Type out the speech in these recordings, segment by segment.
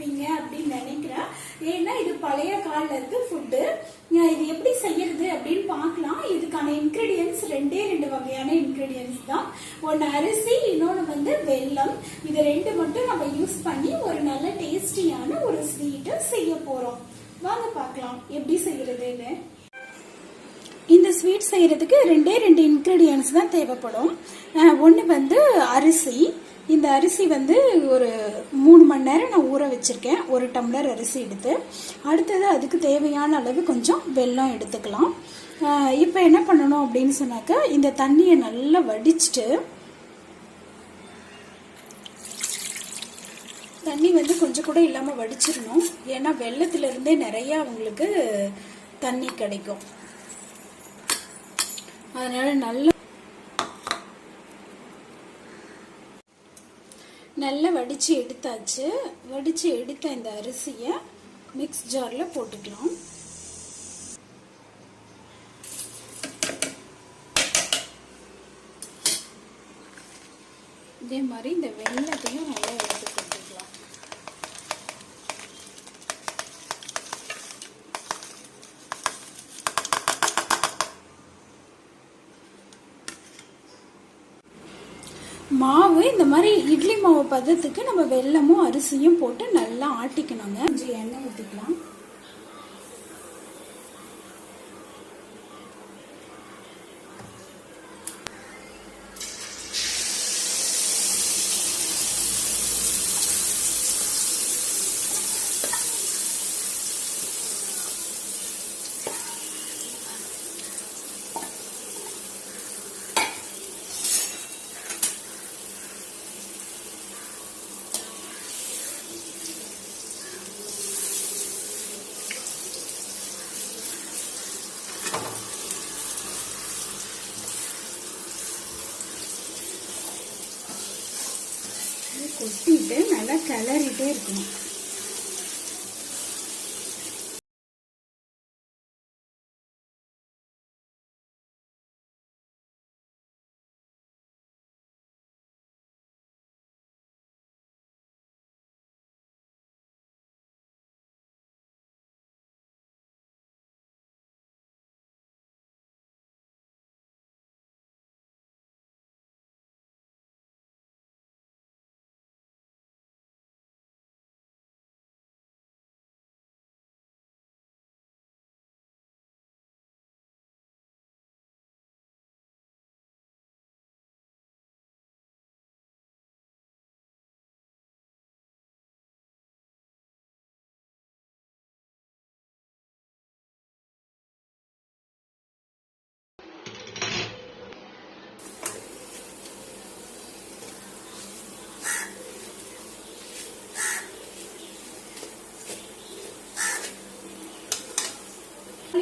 கேள்விப்பட்டிருப்பீங்க அப்படின்னு நினைக்கிறேன். ஏன்னா இது பழைய காலத்து ஃபுட்டு இது எப்படி செய்யறது அப்படின்னு பார்க்கலாம். இதுக்கான இன்க்ரீடியன்ஸ் ரெண்டே ரெண்டு வகையான இன்க்ரீடியன்ஸ் தான். ஒன்று அரிசி இன்னொன்று வந்து வெல்லம். இது ரெண்டு மட்டும் நம்ம யூஸ் பண்ணி ஒரு நல்ல டேஸ்டியான ஒரு ஸ்வீட்டை செய்ய போகிறோம் வாங்க பார்க்கலாம். எப்படி செய்யறதுன்னு. இந்த ஸ்வீட் செய்யறதுக்கு ரெண்டே ரெண்டு இன்க்ரீடியன்ஸ் தான் தேவைப்படும். ஒன்று வந்து அரிசி இந்த அரிசி வந்து ஒரு மூணு மணி நேரம் நான் ஊற வச்சுருக்கேன். ஒரு டம்ளர் அரிசி எடுத்து. அடுத்தது அதுக்கு தேவையான அளவு கொஞ்சம் வெல்லம் எடுத்துக்கலாம். இப்போ என்ன பண்ணணும் அப்படின்னு சொன்னாக்க இந்த தண்ணியை நல்லா வடிச்சிட்டு தண்ணி வந்து கொஞ்சம் கூட இல்லாமல் வடிச்சிடணும். ஏன்னா வெள்ளத்துல இருந்தே நிறைய அவங்களுக்கு தண்ணி கிடைக்கும். அதனால நல்ல நல்லா வடித்து எடுத்தாச்சு. வடித்து எடுத்த இந்த அரிசியை மிக்ஸ் ஜாரில் போட்டுக்கலாம். இதே மாதிரி இந்த வெள்ளத்தையும் நல்லா எடுத்து போட்டுக்கலாம் மாவு இந்த மாதிரி இட்லி மாவு பதத்துக்கு நம்ம வெல்லமும் அரிசியும் போட்டு நல்லா ஆட்டிக்கணுங்க. கொஞ்சம் எண்ணெய் ஊற்றிக்கலாம் கொட்டிட்டு நல்லா கிளறிட்டே இருக்கணும்.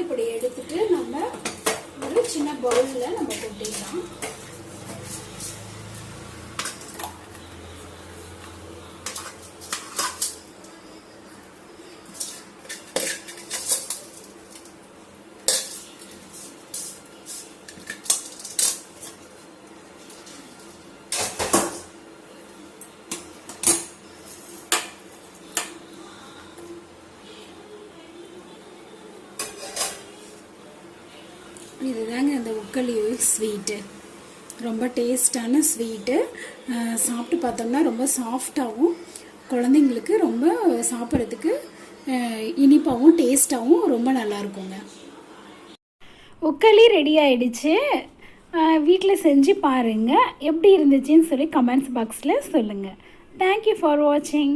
இப்படி எடுத்துட்டு நம்ம ஒரு சின்ன பவுலில் நம்ம கொட்டிடலாம். இதுதாங்க அந்த உக்களி ஸ்வீட்டு ரொம்ப டேஸ்டான ஸ்வீட்டு சாப்பிட்டு பார்த்தோம்னா ரொம்ப சாஃப்டாகவும் குழந்தைங்களுக்கு ரொம்ப சாப்பிட்றதுக்கு இனிப்பாகவும் டேஸ்ட்டாகவும் ரொம்ப நல்லா இருக்குங்க உக்களி ரெடி ஆயிடுச்சு. வீட்டில் செஞ்சு பாருங்கள் எப்படி இருந்துச்சுன்னு சொல்லி கமெண்ட்ஸ் பாக்ஸில் சொல்லுங்கள் தேங்க்யூ ஃபார் வாட்சிங்